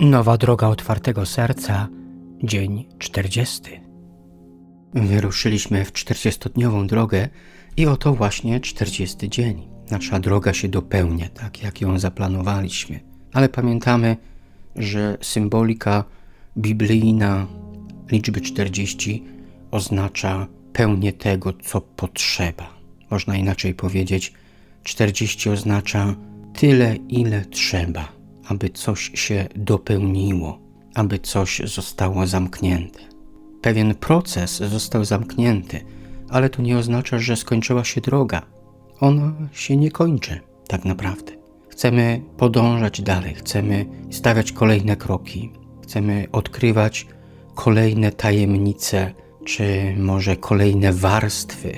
Nowa droga otwartego serca, dzień 40. Wyruszyliśmy w 40-dniową drogę i oto właśnie 40 dzień. Nasza droga się dopełnia, tak jak ją zaplanowaliśmy. Ale pamiętamy, że symbolika biblijna liczby 40 oznacza pełnię tego, co potrzeba. Można inaczej powiedzieć, 40 oznacza tyle, ile trzeba aby coś się dopełniło, aby coś zostało zamknięte. Pewien proces został zamknięty, ale to nie oznacza, że skończyła się droga. Ona się nie kończy, tak naprawdę. Chcemy podążać dalej, chcemy stawiać kolejne kroki, chcemy odkrywać kolejne tajemnice, czy może kolejne warstwy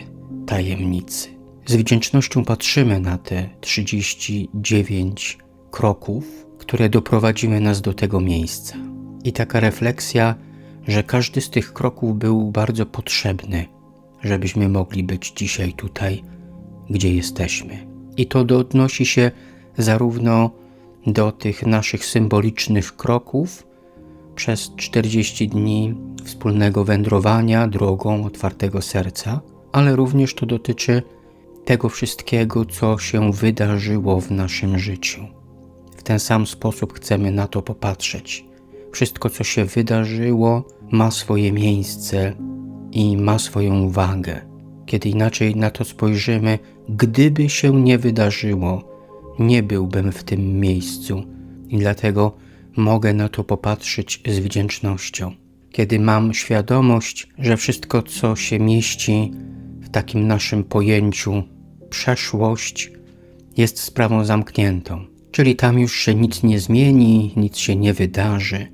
tajemnicy. Z wdzięcznością patrzymy na te 39 kroków, które doprowadziły nas do tego miejsca. I taka refleksja, że każdy z tych kroków był bardzo potrzebny, żebyśmy mogli być dzisiaj tutaj, gdzie jesteśmy. I to odnosi się zarówno do tych naszych symbolicznych kroków przez 40 dni wspólnego wędrowania drogą otwartego serca, ale również to dotyczy tego wszystkiego, co się wydarzyło w naszym życiu ten sam sposób chcemy na to popatrzeć. Wszystko, co się wydarzyło, ma swoje miejsce i ma swoją wagę. Kiedy inaczej na to spojrzymy, gdyby się nie wydarzyło, nie byłbym w tym miejscu i dlatego mogę na to popatrzeć z wdzięcznością. Kiedy mam świadomość, że wszystko, co się mieści w takim naszym pojęciu przeszłość, jest sprawą zamkniętą czyli tam już się nic nie zmieni, nic się nie wydarzy.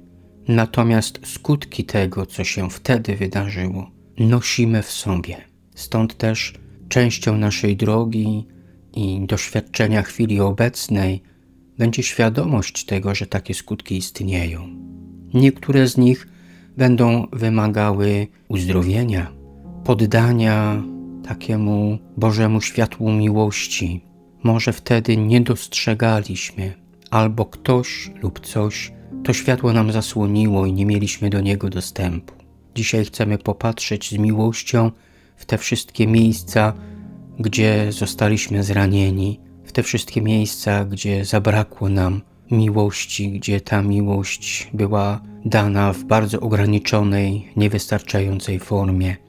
Natomiast skutki tego, co się wtedy wydarzyło, nosimy w sobie. Stąd też częścią naszej drogi i doświadczenia chwili obecnej będzie świadomość tego, że takie skutki istnieją. Niektóre z nich będą wymagały uzdrowienia, poddania takiemu Bożemu światłu miłości, może wtedy nie dostrzegaliśmy, albo ktoś lub coś to światło nam zasłoniło i nie mieliśmy do niego dostępu. Dzisiaj chcemy popatrzeć z miłością w te wszystkie miejsca, gdzie zostaliśmy zranieni, w te wszystkie miejsca, gdzie zabrakło nam miłości, gdzie ta miłość była dana w bardzo ograniczonej, niewystarczającej formie.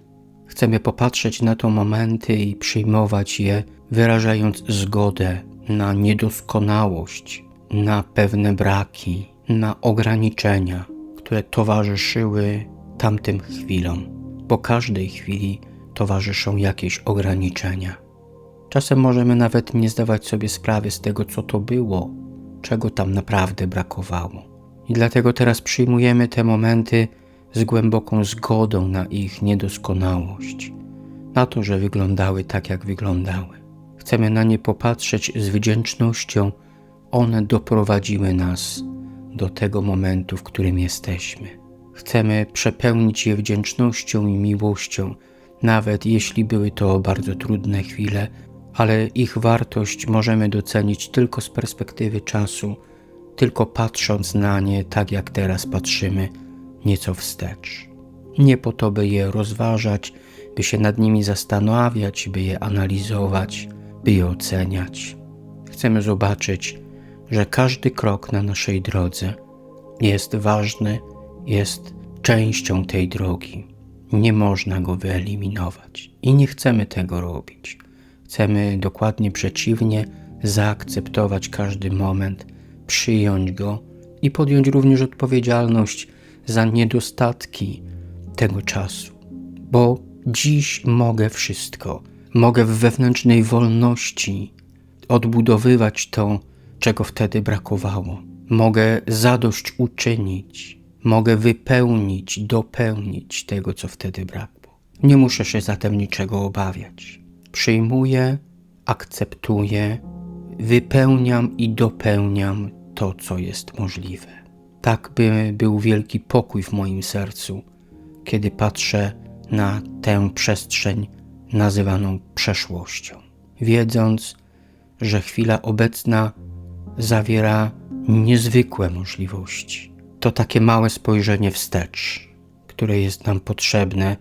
Chcemy popatrzeć na te momenty i przyjmować je wyrażając zgodę na niedoskonałość, na pewne braki, na ograniczenia, które towarzyszyły tamtym chwilom. Po każdej chwili towarzyszą jakieś ograniczenia. Czasem możemy nawet nie zdawać sobie sprawy z tego, co to było, czego tam naprawdę brakowało. I dlatego teraz przyjmujemy te momenty z głęboką zgodą na ich niedoskonałość, na to, że wyglądały tak, jak wyglądały. Chcemy na nie popatrzeć z wdzięcznością. One doprowadziły nas do tego momentu, w którym jesteśmy. Chcemy przepełnić je wdzięcznością i miłością, nawet jeśli były to bardzo trudne chwile, ale ich wartość możemy docenić tylko z perspektywy czasu, tylko patrząc na nie tak jak teraz patrzymy, nieco wstecz. Nie po to, by je rozważać, by się nad nimi zastanawiać, by je analizować, by je oceniać. Chcemy zobaczyć, że każdy krok na naszej drodze jest ważny, jest częścią tej drogi. Nie można go wyeliminować i nie chcemy tego robić. Chcemy dokładnie przeciwnie, zaakceptować każdy moment, przyjąć go i podjąć również odpowiedzialność za niedostatki tego czasu. Bo dziś mogę wszystko mogę w wewnętrznej wolności odbudowywać to, czego wtedy brakowało. Mogę zadość uczynić, mogę wypełnić, dopełnić tego, co wtedy brakło. Nie muszę się zatem niczego obawiać. Przyjmuję, akceptuję, wypełniam i dopełniam to, co jest możliwe. Tak by był wielki pokój w moim sercu, kiedy patrzę na tę przestrzeń nazywaną przeszłością, wiedząc, że chwila obecna zawiera niezwykłe możliwości, to takie małe spojrzenie wstecz, które jest nam potrzebne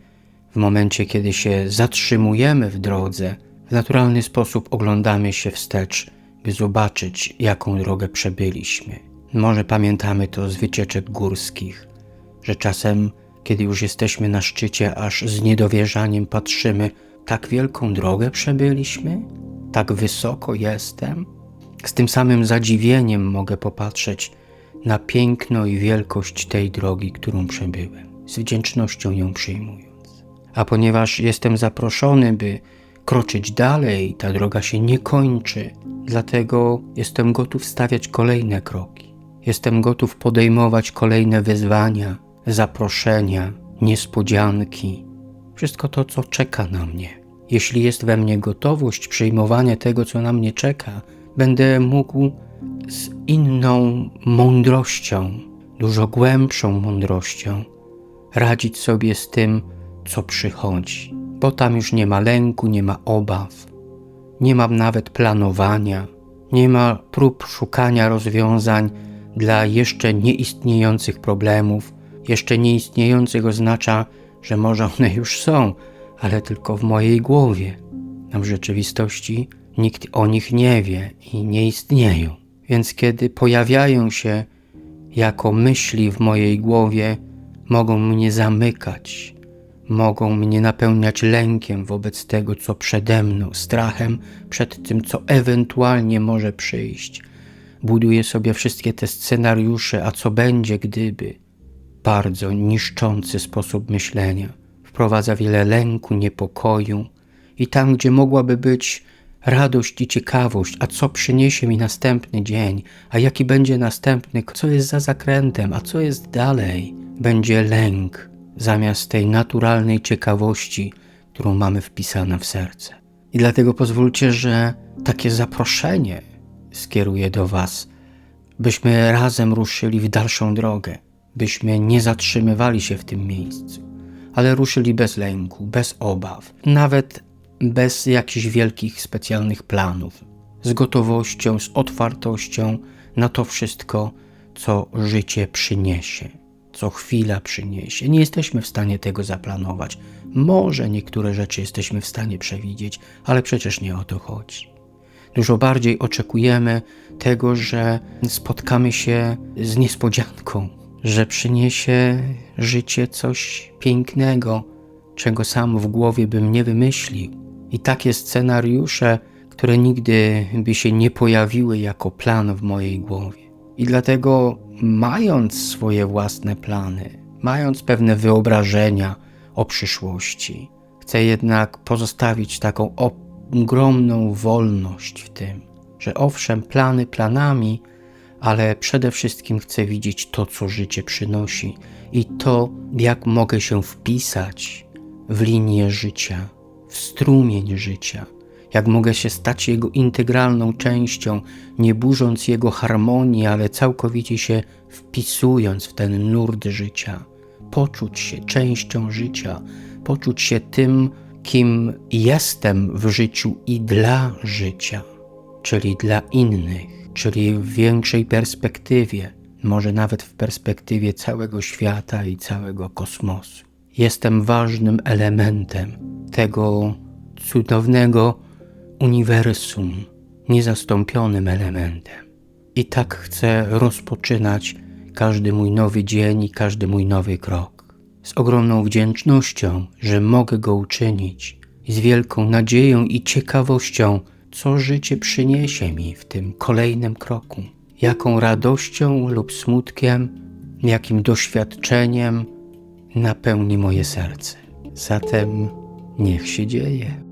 w momencie, kiedy się zatrzymujemy w drodze. W naturalny sposób oglądamy się wstecz, by zobaczyć, jaką drogę przebyliśmy. Może pamiętamy to z wycieczek górskich, że czasem, kiedy już jesteśmy na szczycie, aż z niedowierzaniem patrzymy, tak wielką drogę przebyliśmy? Tak wysoko jestem? Z tym samym zadziwieniem mogę popatrzeć na piękno i wielkość tej drogi, którą przebyłem, z wdzięcznością ją przyjmując. A ponieważ jestem zaproszony, by kroczyć dalej, ta droga się nie kończy, dlatego jestem gotów stawiać kolejne kroki. Jestem gotów podejmować kolejne wyzwania, zaproszenia, niespodzianki, wszystko to, co czeka na mnie. Jeśli jest we mnie gotowość przyjmowania tego, co na mnie czeka, będę mógł z inną mądrością, dużo głębszą mądrością, radzić sobie z tym, co przychodzi, bo tam już nie ma lęku, nie ma obaw, nie ma nawet planowania, nie ma prób szukania rozwiązań dla jeszcze nieistniejących problemów. Jeszcze nieistniejących oznacza, że może one już są, ale tylko w mojej głowie. A w rzeczywistości nikt o nich nie wie i nie istnieją. Więc kiedy pojawiają się jako myśli w mojej głowie, mogą mnie zamykać, mogą mnie napełniać lękiem wobec tego, co przede mną, strachem przed tym, co ewentualnie może przyjść. Buduję sobie wszystkie te scenariusze, a co będzie, gdyby. Bardzo niszczący sposób myślenia. Wprowadza wiele lęku, niepokoju i tam, gdzie mogłaby być radość i ciekawość, a co przyniesie mi następny dzień, a jaki będzie następny, co jest za zakrętem, a co jest dalej, będzie lęk zamiast tej naturalnej ciekawości, którą mamy wpisane w serce. I dlatego pozwólcie, że takie zaproszenie skieruję do Was, byśmy razem ruszyli w dalszą drogę, byśmy nie zatrzymywali się w tym miejscu, ale ruszyli bez lęku, bez obaw, nawet bez jakichś wielkich specjalnych planów, z gotowością, z otwartością na to wszystko, co życie przyniesie, co chwila przyniesie. Nie jesteśmy w stanie tego zaplanować. Może niektóre rzeczy jesteśmy w stanie przewidzieć, ale przecież nie o to chodzi. Dużo bardziej oczekujemy tego, że spotkamy się z niespodzianką, że przyniesie życie coś pięknego, czego sam w głowie bym nie wymyślił. I takie scenariusze, które nigdy by się nie pojawiły jako plan w mojej głowie. I dlatego, mając swoje własne plany, mając pewne wyobrażenia o przyszłości, chcę jednak pozostawić taką ogromną wolność w tym, że owszem, plany planami, ale przede wszystkim chcę widzieć to, co życie przynosi i to, jak mogę się wpisać w linię życia, w strumień życia, jak mogę się stać jego integralną częścią, nie burząc jego harmonii, ale całkowicie się wpisując w ten nurt życia, poczuć się częścią życia, poczuć się tym, kim jestem w życiu i dla życia, czyli dla innych czyli w większej perspektywie, może nawet w perspektywie całego świata i całego kosmosu. Jestem ważnym elementem tego cudownego uniwersum, niezastąpionym elementem. I tak chcę rozpoczynać każdy mój nowy dzień i każdy mój nowy krok. Z ogromną wdzięcznością, że mogę go uczynić, z wielką nadzieją i ciekawością, co życie przyniesie mi w tym kolejnym kroku, jaką radością lub smutkiem, jakim doświadczeniem napełni moje serce. Zatem niech się dzieje.